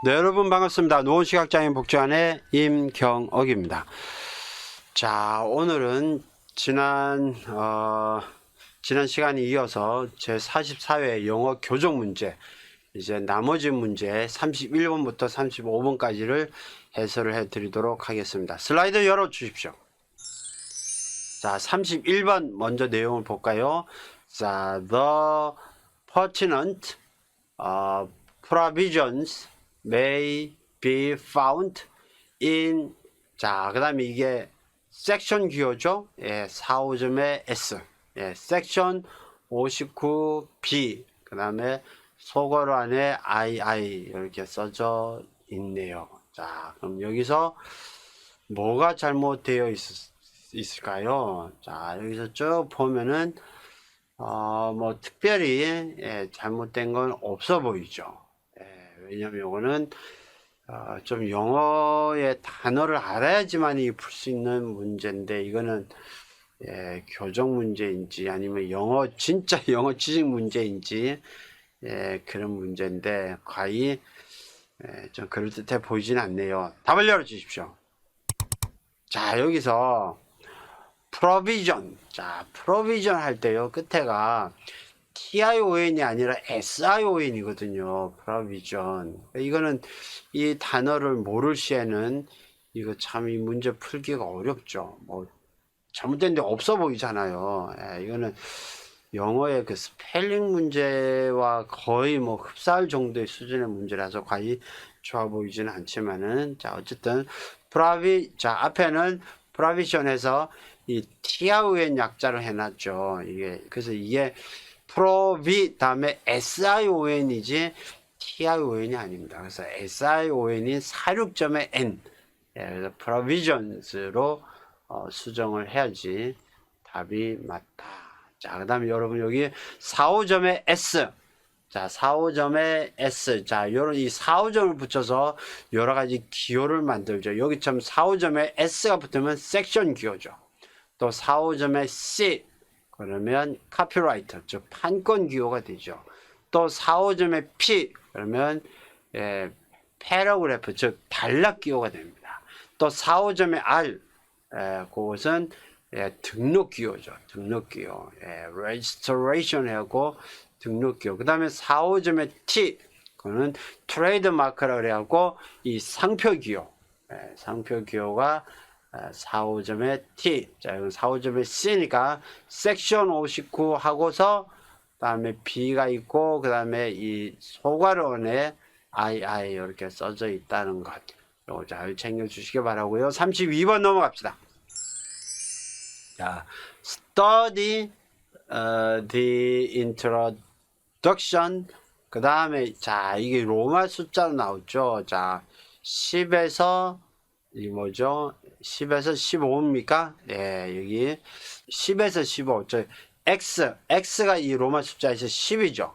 네, 여러분 반갑습니다. 노원시각장애인 복지관의 임경옥입니다. 자, 오늘은 지난, 어, 지난 시간에 이어서 제 44회 영어 교정 문제, 이제 나머지 문제 31번부터 35번까지를 해설을 해 드리도록 하겠습니다. 슬라이드 열어 주십시오. 자, 31번 먼저 내용을 볼까요? 자, the pertinent uh, provisions may be found in 자, 그 다음에 이게 섹션 기호죠. 예, 4, 5점의 S. 예, 섹션 59B. 그 다음에 소괄호 안에 II 이렇게 써져 있네요. 자, 그럼 여기서 뭐가 잘못되어 있, 있을까요? 자, 여기서 쭉 보면은 어, 뭐 특별히 예, 잘못된 건 없어 보이죠. 예, 왜냐면 이거는 어, 좀 영어의 단어를 알아야지만 이 풀 수 있는 문제인데 이거는 예, 교정 문제인지 아니면 영어 진짜 영어 지식 문제인지 예, 그런 문제인데 과히 예, 좀 그럴듯해 보이진 않네요. 답을 열어 주십시오. 자, 여기서 provision. 자, provision 할 때요. 끝에가 TION이 아니라 SION이거든요. provision. 이거는 이 단어를 모를 시에는 이거 참 이 문제 풀기가 어렵죠. 뭐 잘못된 데 없어 보이잖아요. 예, 이거는 영어의 그 스펠링 문제와 거의 뭐 흡사할 정도의 수준의 문제라서 과히 좋아 보이지는 않지만은 자 어쨌든 프라비 자 앞에는 프라비션에서 이 티아우의 약자를 해놨죠. 이게 그래서 이게 프로비 다음에 SION이지 TION이 아닙니다. 그래서 SION이 46점의 N 예, 그래서 provisions로 어, 수정을 해야지 답이 맞다. 자, 그 다음에 여러분 여기 4, 5점의 S. 자, 4, 5점의 S. 자, 요런 이 4, 5점을 붙여서 여러 가지 기호를 만들죠. 여기처럼 4, 5점의 S가 붙으면 섹션 기호죠. 또 4, 5점의 C. 그러면 카피라이터, 즉 판권 기호가 되죠. 또 4, 5점의 P. 그러면 예, 패러그래프, 즉 단락 기호가 됩니다. 또 4, 5점의 R. 예, 그것은 예, 등록 기호죠. 등록 기호. 예, registration 하고 등록 기호. 그 다음에 4, 5점의 T. 그거는 트레이드 마크라 그래갖고 이 상표 기호. 예, 상표 기호가 4, 5점의 T. 자, 이건 4, 5점의 C니까 섹션 59 하고서 그다음에 B가 있고 그 다음에 이 소괄호에 II 이렇게 써져 있다는 것. 잘 챙겨 주시기 바라고요. 32번 넘어갑시다. 자, study uh, the introduction. 그 다음에, 자, 이게 로마 숫자로 나오죠. 자, 10에서, 이 뭐죠? 10에서 15입니까? 예, 여기 10에서 15. 저, X, X가 이 로마 숫자에서 10이죠.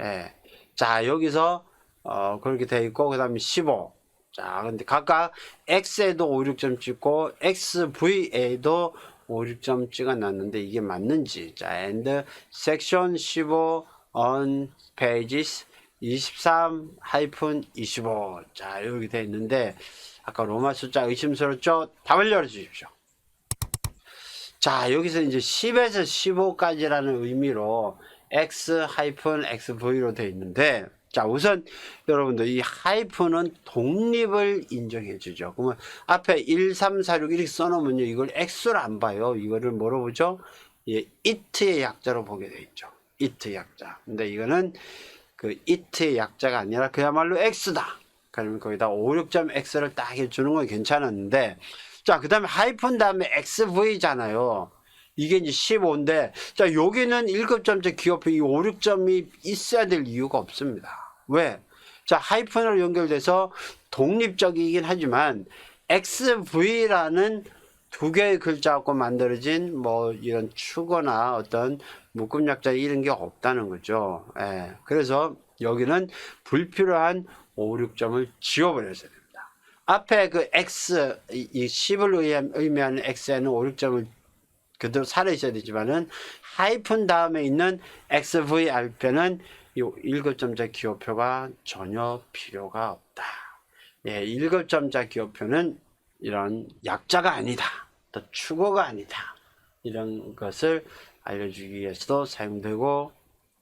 예. 자, 여기서, 어, 그렇게 돼 있고, 그 다음에 15. 자, 근데 각각 X에도 5, 6점 찍고, XV에도 5, 6점 찍어 놨는데 이게 맞는지. 자, and section 15 on pages 23-25. 자, 이렇게 돼 있는데, 아까 로마 숫자 의심스럽죠? 답을 열어 주십시오. 자, 여기서 이제 10에서 15까지라는 의미로 x-xv로 되어 있는데, 자, 우선 여러분들 이 하이픈은 독립을 인정해 주죠. 그러면 앞에 1, 3, 4, 6 이렇게 써놓으면요. 이걸 x로 안 봐요. 이거를 뭐로 보죠? 예, it의 약자로 보게 돼 있죠. it 약자. 근데 이거는 그 it의 약자가 아니라 그야말로 x다. 그러면 거기다 5, 6점 x를 딱 해주는 건 괜찮았는데, 자, 그 다음에 하이픈 다음에 xv잖아요. 이게 이제 15인데, 자, 여기는 1급점제 기업표 이 5, 6점이 있어야 될 이유가 없습니다. 왜? 자, 하이픈으로 연결돼서 독립적이긴 하지만, XV라는 두 개의 글자 갖고 만들어진 뭐 이런 축어나 어떤 묶음 약자 이런 게 없다는 거죠. 예. 그래서 여기는 불필요한 5, 6점을 지워버려야 됩니다. 앞에 그 X, 이- 이 10을 의미- 의미하는 X에는 5, 6점을 그대로 살아 있어야 되지만은 하이픈 다음에 있는 XV 알페는 이 1급점자 기호표가 전혀 필요가 없다. 예, 일거점자 기호표는 이런 약자가 아니다. 또 추고가 아니다. 이런 것을 알려주기 위해서도 사용되고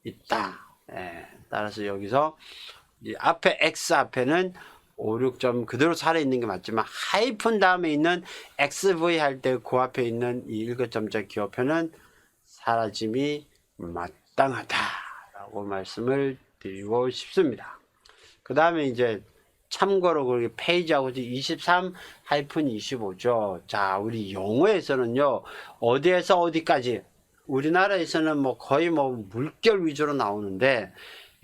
있다. 예, 따라서 여기서 이 앞에 X 앞에는 5, 6점 그대로 살아있는 게 맞지만 하이픈 다음에 있는 XV 할 때 그 앞에 있는 이 일거점자 기호표는 사라짐이 마땅하다라고 말씀을 드리고 싶습니다. 그 다음에 이제 참고로 거기 페이지하고 23-25죠. 자, 우리 영어에서는요, 어디에서 어디까지, 우리나라에서는 뭐 거의 뭐 물결 위주로 나오는데,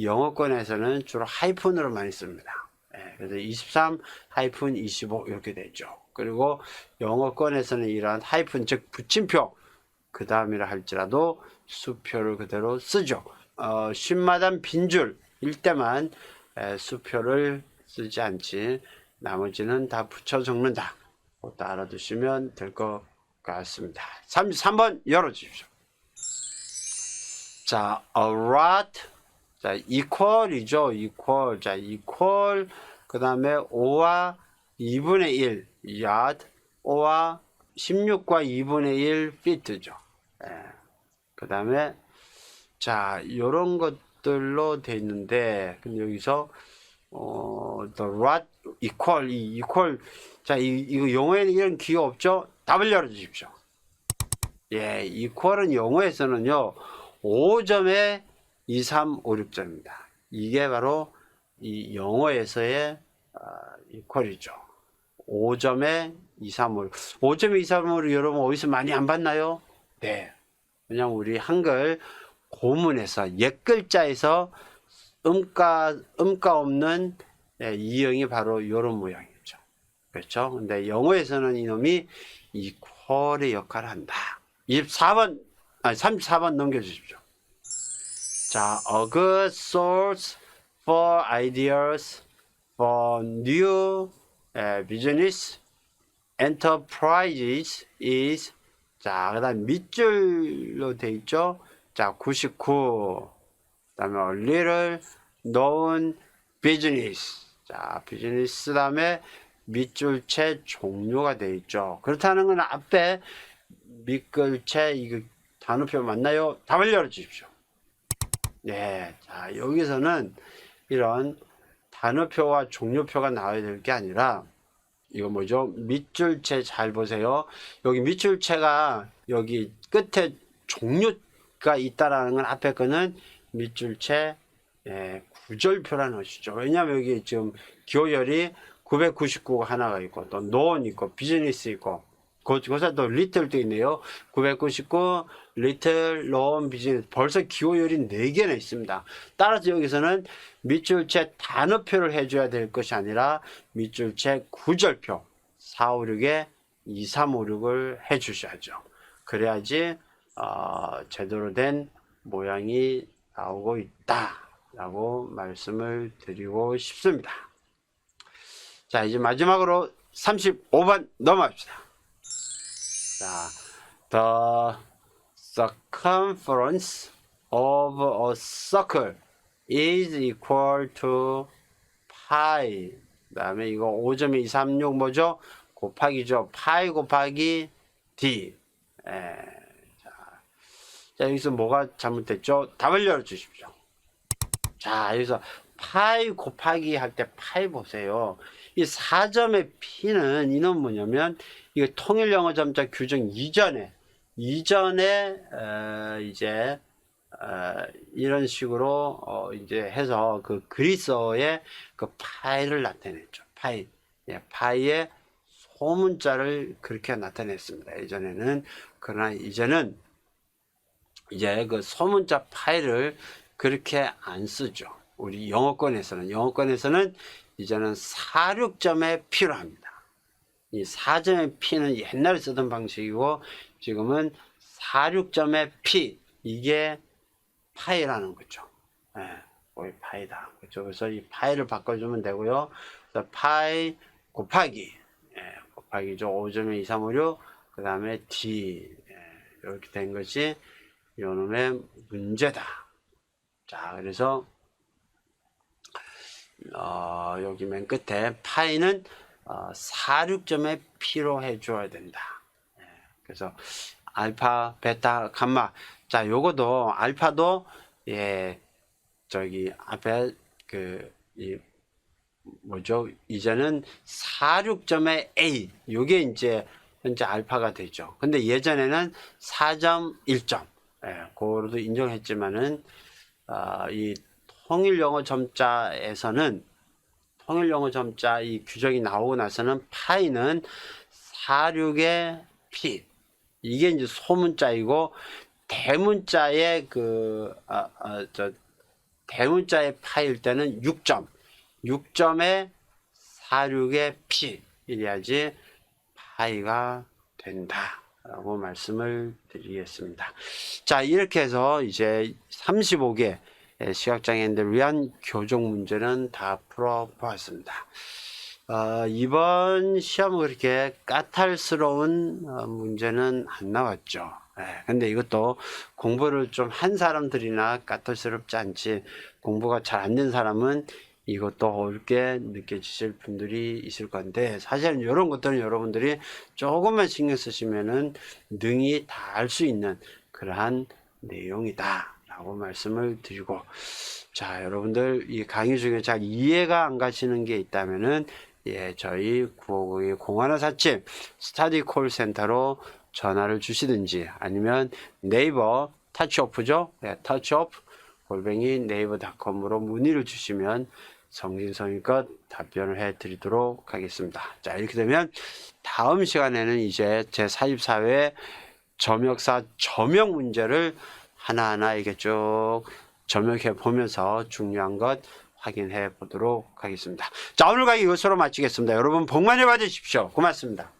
영어권에서는 주로 하이픈으로 많이 씁니다. 예, 그래서 23-25 이렇게 되죠. 그리고 영어권에서는 이러한 하이픈, 즉 붙임표, 그 다음이라 할지라도 수표를 그대로 쓰죠. 어, 쉰마단 빈줄 일 때만 에, 수표를 쓰지 않지 나머지는 다 붙여 적는다. 그것도 알아두시면 될 것 같습니다. 33번 열어주십시오. 자, a lot, 자, equal이죠. equal, 자, equal, 그 다음에 5와 2분의 1, yard, 5와 16과 2분의 1 fit죠. 예. 그 다음에 자 요런 것들로 돼 있는데 근데 여기서 어 the rod equal 이 equal 자 이, 이거 영어에는 이런 기호 없죠 답을 열어주십시오 예 equal은 영어에서는요 5점에 2, 3, 5, 6점입니다 이게 바로 이 영어에서의 어, equal이죠 5점에 2, 3, 5, 5점에 2, 3, 5, 6 여러분 어디서 많이 안 봤나요? 네 왜냐면 우리 한글 고문에서 옛 글자에서 음가 음가 없는 예, 이형이 바로 이런 모양이죠. 그렇죠? 근데 영어에서는 이놈이 이퀄의 역할을 한다. 24번 아니 34번 넘겨 주십시오. 자, a good source for ideas for new eh, business enterprises is 자, 그 다음 밑줄로 돼 있죠? 자, 99. 그 다음에 a little known business. 자, 비즈니스 다음에 밑줄체 종료가 돼 있죠. 그렇다는 건 앞에 밑글체 이거 단어표 맞나요? 답을 열어 주십시오. 네. 자, 여기서는 이런 단어표와 종료표가 나와야 될 게 아니라 이거 뭐죠? 밑줄체 잘 보세요. 여기 밑줄체가 여기 끝에 종류가 있다라는 건 앞에 거는 밑줄체 예, 구절표라는 것이죠. 왜냐하면 여기 지금 교열이 999가 하나가 있고 또 노원 있고 비즈니스 있고 또 리틀도 있네요. 999 리틀 노원 비즈니스 벌써 기호열이 4개나 있습니다. 따라서 여기서는 밑줄체 단어표를 해줘야 될 것이 아니라 밑줄체 구절표 456에 2356을 해주셔야죠. 그래야지 어, 제대로 된 모양이 나오고 있다라고 말씀을 드리고 싶습니다. 자 이제 마지막으로 35번 넘어갑시다. 자, the circumference of a circle is equal to pi. 그 다음에 이거 5.236 뭐죠? 곱하기죠. 파이 곱하기 d. 예. 자, 자, 여기서 뭐가 잘못됐죠? 답을 열어주십시오. 자, 여기서 파이 곱하기 할 때 파이 보세요. 이 4점의 p는 이는 뭐냐면 이거 통일 영어 점자 규정 이전에 이전에 어, 이제 어, 이런 식으로 어, 이제 해서 그 그리스어의 그 파이를 나타냈죠. 파이, 예, 파이의 소문자를 그렇게 나타냈습니다. 예전에는 그러나 이제는 이제 그 소문자 파이를 그렇게 안 쓰죠. 우리 영어권에서는 영어권에서는 이제는 46점에 필요합니다. 이 4점의 P는 옛날에 쓰던 방식이고 지금은 46점의 P 이게 파이라는 거죠. 예, 거의 파이다. 그렇죠. 그래서 이 파이를 바꿔주면 되고요. 그래서 파이 곱하기 예, 곱하기죠. 5점에 2, 3, 5, 6. 그 다음에 D 예, 이렇게 된 것이 요놈의 문제다. 자, 그래서 어, 어, 여기 맨 끝에 파이는 어, 46점에 P로 해줘야 된다. 예, 그래서 알파, 베타, 감마. 자, 요거도 알파도 예 저기 앞에 그 이 뭐죠? 이제는 46점의 A 요게 이제 현재 알파가 되죠. 근데 예전에는 4.1점 예, 그거로도 인정했지만은 아, 이 통일 영어 점자에서는 통일 영어 점자 이 규정이 나오고 나서는 파이는 46의 P 이게 이제 소문자이고 대문자의 그, 아, 아, 저, 대문자의 파일 때는 6점. 6점에 46의 P. 이래야지 파이가 된다. 라고 말씀을 드리겠습니다. 자, 이렇게 해서 이제 35개 시각장애인들을 위한 교정 문제는 다 풀어보았습니다. 어, 이번 시험은 그렇게 까탈스러운 어, 문제는 안 나왔죠. 예, 근데 이것도 공부를 좀 한 사람들이나 까탈스럽지 않지 공부가 잘 안 된 사람은 이것도 어렵게 느껴지실 분들이 있을 건데 사실은 이런 것들은 여러분들이 조금만 신경 쓰시면은 능히 다 알 수 있는 그러한 내용이다 라고 말씀을 드리고 자 여러분들 이 강의 중에 잘 이해가 안 가시는 게 있다면은 예 저희 950의 공하나사집 스타디 콜 센터로 전화를 주시든지 아니면 네이버 터치오프죠 예, 터치오프 골뱅이 네이버닷컴으로 문의를 주시면 성진성의껏 답변을 해 드리도록 하겠습니다. 자, 이렇게 되면 다음 시간에는 이제 제 44회 점역사 점역 문제를 하나하나 이게 쭉 점역해 보면서 중요한 것 확인해 보도록 하겠습니다. 자, 오늘 강의 이것으로 마치겠습니다. 여러분 복 많이 받으십시오. 고맙습니다.